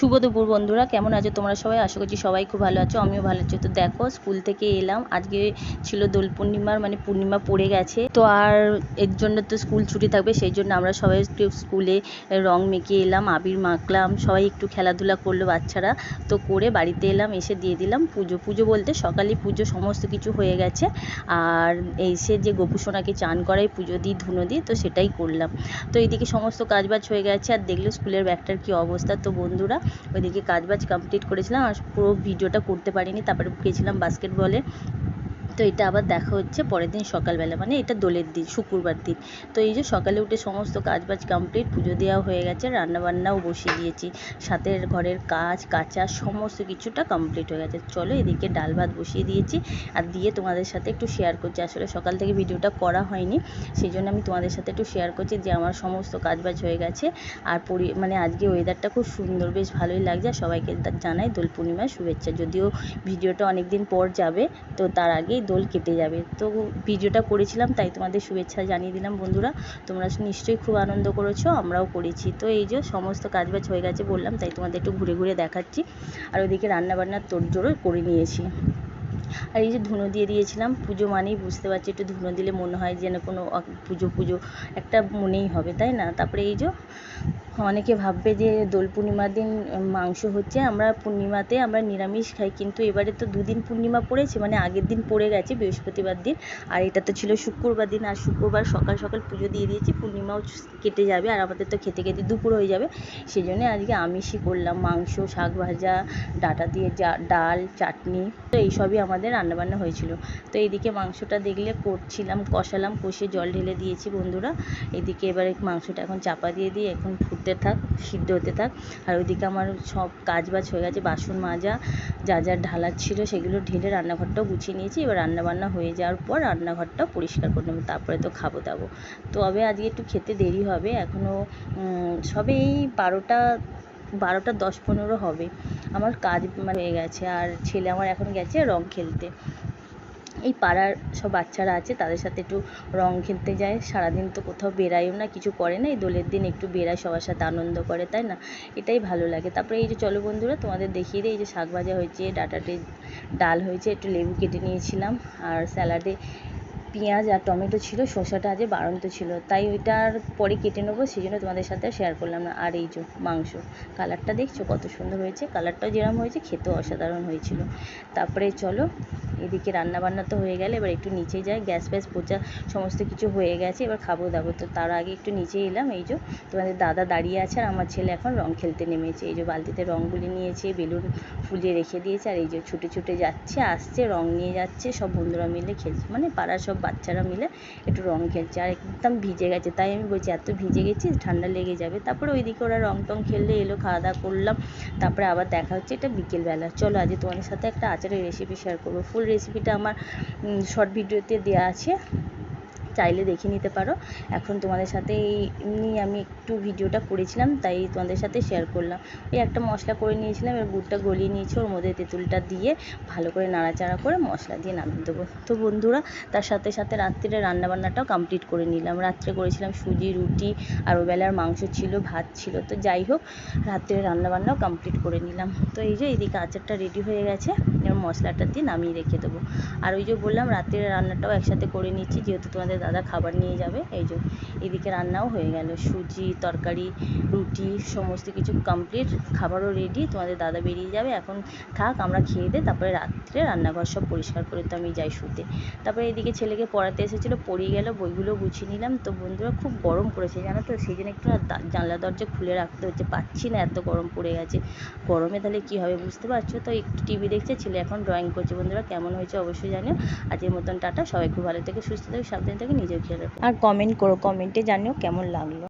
শুভ দুপুর বন্ধুরা, কেমন আছো তোমরা সবাই? আশা করছি সবাই খুব ভালো আছো, আমিও ভালো আছি। তো দেখো, স্কুল থেকে এলাম, আজকে ছিল দোল পূর্ণিমার মানে পূর্ণিমা পড়ে গেছে। তো আর এর জন্য তো স্কুল ছুটি থাকবে, সেই জন্য আমরা সবাই একটু স্কুলে রং মেখে এলাম, আবির মাখলাম, সবাই একটু খেলাধুলা করল বাচ্চারা। তো করে বাড়িতে এলাম, এসে দিয়ে দিলাম পুজো। পুজো বলতে সকালে পুজো, সমস্ত কিছু হয়ে গেছে। আর এসে যে গোপুসোনাকে চান করাই, পুজো দিই, ধুনো দিই, তো সেটাই করলাম। তো এইদিকে সমস্ত কাজবাজ হয়ে গেছে, আর দেখল স্কুলের ব্যাগটার কী অবস্থা। তো বন্ধুরা ওইদিকে কাজবাজ কমপ্লিট করেছিলাম আর পুরো ভিডিওটা করতে পারিনি তারপরে গেছিলাম বাস্কেটবলে তো এটা আবার দেখা হচ্ছে পরের দিন সকালবেলা মানে এটা দোলের দিন, শুক্রবার দিন। তো এই যে সকালে উঠে সমস্ত কাজ বাজ কমপ্লিট পুজো দেওয়া হয়ে গেছে, রান্নাবান্নাও বসিয়ে দিয়েছি। সাথে ঘরের কাজ, কাচা, সমস্ত কিছুটা কমপ্লিট হয়ে গেছে। চলো এদিকে ডাল ভাত বসিয়ে দিয়েছি আর দিয়ে তোমাদের সাথে একটু শেয়ার করছি। আসলে সকাল থেকে ভিডিওটা করা হয়নি সেই জন্য আমি তোমাদের সাথে একটু শেয়ার করছি যে আমার সমস্ত কাজ বাজ হয়ে গেছে। আর পরি মানে আজকে ওয়েদারটা খুব সুন্দর, বেশ ভালোই লাগছে। আর সবাইকে জানাই দোল পূর্ণিমার শুভেচ্ছা। যদিও ভিডিওটা অনেক দিন পর যাবে, তো তার আগেই দোল কেটে যাবে। তো ভিডিওটা করেছিলাম, তাই তোমাদের শুভেচ্ছা জানিয়ে দিলাম বন্ধুরা। তোমরা নিশ্চয়ই খুব আনন্দ করেছ, আমরাও করেছি। তো এই যে সমস্ত কাজবাজ হয়ে গেছে বললাম, তাই তোমাদের একটু ঘুরে ঘুরে দেখাচ্ছি। আর ওইদিকে রান্নাবান্নার তোড়জোড়ও করে নিয়েছি। আর এই যে ধুনো দিয়ে দিয়েছিলাম, পুজো মানেই বুঝতে পারছি, একটু ধুনো দিলে মনে হয় যেন কোনো পুজো পুজো একটা মনেই হবে, তাই না? তারপরে এই যে অনেকে ভাববে যে দোল পূর্ণিমার দিন মাংস হচ্ছে আমরা পূর্ণিমাতে আমরা নিরামিষ খাই, কিন্তু এবারে তো দুদিন পূর্ণিমা পড়েছে মানে আগের দিন পড়ে গেছে বৃহস্পতিবার দিন, আর এটা তো ছিল শুক্রবার দিন, আর শুক্রবার সকাল সকাল পুজো দিয়ে দিয়েছি, পূর্ণিমাও কেটে যাবে, আর আমাদের তো খেতে খেতে দুপুর হয়ে যাবে সেই জন্যে আজকে আমিষই করলাম, মাংস, শাক ভাজা, ডাটা দিয়ে ডাল, চাটনি, তো এইসবই আমাদের রান্নাবান্না হয়েছিল, তো এইদিকে মাংসটা দেখলে করছিলাম, কষালাম, কষে জল ঢেলে দিয়েছি বন্ধুরা এদিকে এবারে মাংসটা এখন চাপা দিয়ে দিয়ে এখন ফুটতে থাক, সিদ্ধ হতে থাক। আর ওইদিকে আমার সব কাজ বাজ হয়ে গেছে, বাসন মাজা, যা যা ঢালার ছিল সেগুলো ঢেলে রান্নাঘরটাও গুছিয়ে নিয়েছি। এবার রান্নাবান্না হয়ে যাওয়ার পর রান্নাঘরটাও পরিষ্কার করে নেব, তারপরে তো খাব দাবো। তবে আজকে একটু খেতে দেরি হবে এখনও সবে এই বারোটা বারোটা দশ পনেরো হবে। আমার কাজ মানে হয়ে গেছে, আর ছেলে আমার এখন গেছে রং খেলতে। এই পাড়ার সব বাচ্চারা আছে, তাদের সাথে একটু রং খেলতে যায়। সারাদিন তো কোথাও বেরায়ও না, কিছু করে না। এই দোলের দিন একটু বেরায় সবার সাথে আনন্দ করে, তাই না? এটাই ভালো লাগে। তারপরে এই যে চলো বন্ধুরা, তোমাদের দেখিয়ে দিই এই যে শাক ভাজা হয়েছে ডাটাতে ডাল হয়েছে, একটু লেবু কেটে নিয়েছিলাম। আর স্যালাডে পেঁয়াজ আর টমেটো ছিল শসাটা আজকে বাড়ন্ত ছিল, তাই ওইটার পরে কেটে নেব সেই জন্য তোমাদের সাথে শেয়ার করলাম না। আর এই যে মাংস কালারটা দেখছ কত সুন্দর হয়েছে? কালারটাও যেরকম হয়েছে, খেতেও অসাধারণ হয়েছিল। তারপরে চলো, এদিকে রান্নাবান্না তো হয়ে গেলে, এবার একটু নিচে যাই, গ্যাস ফ্যাস, পোচা সমস্ত কিছু হয়ে গেছে, এবার খাব দাবো। তো তার আগে একটু নিচে এলাম, এই যে তোমাদের দাদা দাঁড়িয়ে আছে আর আমার ছেলে এখন রং খেলতে নেমেছে। এই যে বালতিতে রঙগুলি নিয়েছে, বেলুন ফুলিয়ে রেখে দিয়েছে, আর এই যে ছুটে ছুটে যাচ্ছে, আসছে, রং নিয়ে যাচ্ছে, সব বন্ধুরা মিলে খেলছে মানে পাড়ার সব বাচ্চারা মিলে একটু রং খেলছে। আর একদম ভিজে গেছে। তাই আমি বলছি, এত ভিজে গেছিস? ঠান্ডা লেগে যাবে। তারপরে ওইদিকে ওরা রং টং খেললে এলো খাওয়া দাওয়া করলাম। তারপরে আবার দেখা হচ্ছে এটা বিকেলবেলা। চলো, আজকে তোমাদের সাথে একটা আচারের রেসিপি শেয়ার করব। ফুল রেসিপিটা আমার শর্ট ভিডিওতে দেওয়া আছে। চাইলে দেখে নিতে পারো। এখন তোমাদের সাথে এই এমনি আমি একটু ভিডিওটা করেছিলাম, তাই তোমাদের সাথে শেয়ার করলাম। ওই একটা মশলা করে নিয়েছিলাম এবার গুড়টা গলিয়ে নিয়েছি, ওর মধ্যে তেঁতুলটা দিয়ে ভালো করে নাড়াচাড়া করে মশলা দিয়ে নামিয়ে দেবো। তো বন্ধুরা, তার সাথে সাথে রাত্রিরে রান্নাবান্নাটাও কমপ্লিট করে নিলাম। রাত্রে করেছিলাম সুজি, রুটি আর বেলার মাংস ছিল, ভাত ছিল। তো যাই হোক, রাত্রে রান্নাবান্নাও কমপ্লিট করে নিলাম। তো এই যে এইদিকে আচারটা রেডি হয়ে গেছে, এবার মশলাটা দিয়ে নামিয়ে রেখে দেবো। আর ওই যে বললাম রাত্রে রান্নাটাও একসাথে করে নিচ্ছি, যেহেতু তোমাদের দাদা খাবার নিয়ে যাবে, এই যে এদিকে রান্নাও হয়ে গেল, সুজি, তরকারি, রুটি, সমস্ত কিছু কমপ্লিট খাবারও রেডি তোমাদের দাদা বেরিয়ে যাবে, এখন থাক, আমরা খেয়ে দে তারপরে রাত্রে রান্নাঘর সব পরিষ্কার করে তো আমি যাই শুতে। তারপরে এদিকে ছেলেকে পড়াতে এসেছিল, পড়িয়ে গেল, বইগুলো গুছিয়ে নিলাম, তো বন্ধুরা খুব গরম পড়েছে, জানো তো, সেই জন্য একটু জানলা দরজা খুলে রাখতে হচ্ছে, পাচ্ছি না এত গরম পড়ে গেছে। গরমে তাহলে কী হবে বুঝতে পারছ? তো একটু টিভি দেখছে, ছেলে এখন ড্রয়িং করছে, বন্ধুরা কেমন হয়েছে অবশ্যই জানিও। আজকের মতন টাটা, সবাই খুব ভালো থেকে সুস্থ থেকে, সাবধানে থেকে। নিজের খেয়াল রাখো আর কমেন্ট করো কমেন্টে জানিও কেমন লাগল।